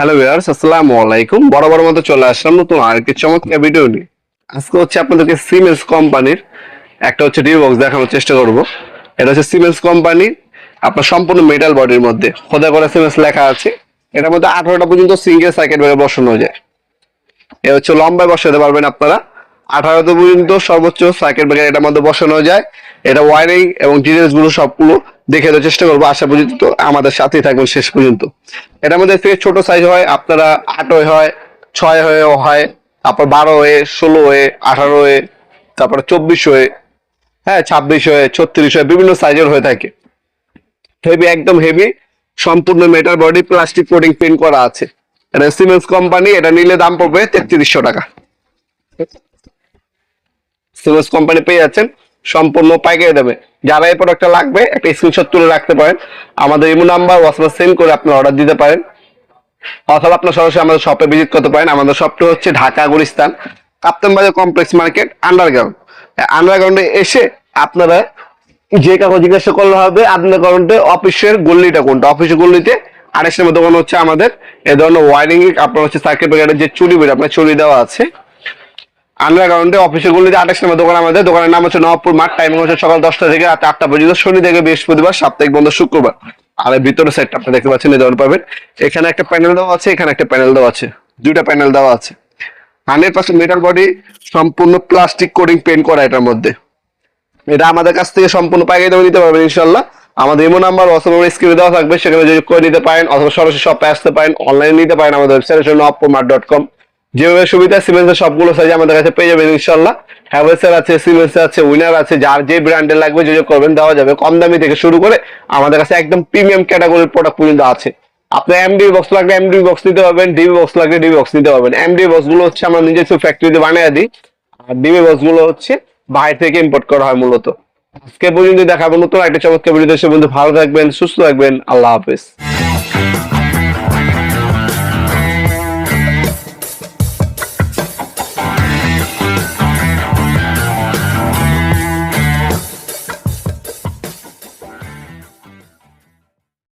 Hello viewers আসসালামু আলাইকুম। বরাবর মতো চলে আসলাম নতুন আরেকটি চমৎকার ভিডিও নিয়ে। আজকে হচ্ছে আপনাদেরকে সিমেন্স কোম্পানির একটা হচ্ছে ডিউ বক্স দেখানোর চেষ্টা করব। এটা হচ্ছে সিমেন্স কোম্পানি আপনার সম্পূর্ণ মেটাল বডির মধ্যে খোদা করা সিমেন্স লেখা আছে। এটার মধ্যে আঠারোটা পর্যন্ত সিঙ্গেল সার্কিট ব্রেকার বসানো যায়। এ হচ্ছে লম্বায় বসাতে পারবেন আপনারা। আঠারোতে পর্যন্ত সর্বোচ্চ সার্কিট ব্রেকার এটার মধ্যে বসানো যায়। এটা ওয়ারিং এবং ডিটেলসগুলো সবগুলো দেখে দেওয়ার চেষ্টা করব। আশা পর্যন্ত আমাদের সাথেই থাকবেন শেষ পর্যন্ত। এটার মধ্যে থেকে ছোট সাইজ হয়, আপনারা আট হয়ে, ছয় হয়ে হয়, তারপর বারো হয়ে ষোলো হয়ে আঠারো হয়ে তারপরে চব্বিশ হয়ে হ্যাঁ ছাব্বিশ হয়ে ছত্রিশ হয়ে বিভিন্ন সাইজের হয়ে থাকে। হেভি একদম হেভি সম্পূর্ণ metal body plastic coating paint করা আছে। এটা সিমেন্স কোম্পানি এটা নিলে দাম পড়বে তেত্রিশশো টাকা। সিমেন্স কোম্পানি পেয়ে যাচ্ছেন, সম্পূর্ণ পাইকারি দেবে যারা এই প্রোডাক্টটা লাগবে, একটা স্ক্রিনশট তুলে রাখতে পারেন। আমাদের ইমো নাম্বার হোয়াটসঅ্যাপ সেন্ড করে আপনি অর্ডার দিতে পারেন। অথবা আপনার সরাসরি আমাদের শপে ভিজিট করতে পারেন। আমাদের শপটা হচ্ছে ঢাকা গুলিস্তান, কাপ্তান বাজার কমপ্লেক্স মার্কেট আন্ডারগ্রাউন্ড আন্ডারগ্রাউন্ডে এসে আপনারা যে কাউকে জিজ্ঞাসা করলে হবে আন্ডারগ্রাউন্ডে অফিসের গল্লিটা কোনটা? অফিসের গল্লিতে আরেক নম্বর দোকান হচ্ছে আমাদের। এ ধরনের ওয়ারিং আপনার হচ্ছে সার্কিট ব্রেকারের যে চুরি বের, আপনার চুরি দেওয়া আছে। আন্ডারগ্রাউন্ডে অফিসের গলিতে আঠাশ নম্বর দোকান আমাদের। দোকানের নাম হচ্ছে নবাবপুর মাঠ। টাইমিং হচ্ছে সকাল দশটা থেকে রাত আটটা পর্যন্ত। শনি থেকে বৃহস্পতিবার, সাপ্তাহিক বন্ধ শুক্রবার। আর ভিতরে সেটটা আপনি দেখতে পাচ্ছেন, এই পাবেন। এখানে একটা প্যানেল দেওয়া আছে, এখানে একটা প্যানেল দেওয়া আছে। দুইটা প্যানেল দেওয়া আছে। হান্ড্রেড পার্সেন্ট মেটাল বডি সম্পূর্ণ প্লাস্টিক কোডিং পেন্ট করা এটার মধ্যে। এটা আমাদের কাছ থেকে সম্পূর্ণ পাইকারি দামে নিতে পারবেন ইনশাল্লাহ আমাদের ইমো নাম্বার অথবা স্ক্রিনে দেওয়া থাকবে। সেখানে যদি করে নিতে পারেন, অথবা সরাসরি শপে আসতে পারেন অনলাইনে নিতে পারেন আমাদের ওয়েবসাইটের জন্য অপমার্ট ডট কম যেভাবে সুবিধা সিমেন্সের সবগুলো সাইজ আমাদের কাছে পেয়ে যাবেন ইনশাল্লাহ। হ্যাভেলসের আছে সিমেন্সের আছে উইনার আছে, যার যে ব্র্যান্ডের লাগবে যে করবেন দেওয়া যাবে। কম দামি থেকে শুরু করে আমাদের কাছে একদম প্রিমিয়াম ক্যাটাগরির প্রোডাক্ট পর্যন্ত আছে। আপনার এমডি বক্স লাগলে এমডি বক্স নিতে পারবেন ডিবি বক্স লাগলে ডিবি বক্স নিতে পারবেন। এমডি বক্সগুলো হচ্ছে আমরা নিজস্ব ফ্যাক্টরিতে বানিয়ে দিই। আর ডিবি বক্সগুলো হচ্ছে বাইরে থেকে ইম্পোর্ট করা হয় মূলত। আজকে পর্যন্ত দেখাবো নতুন একটা চমৎকার ভিডিও দেশের বন্ধু ভালো থাকবেন, সুস্থ থাকবেন। আল্লাহ হাফেজ।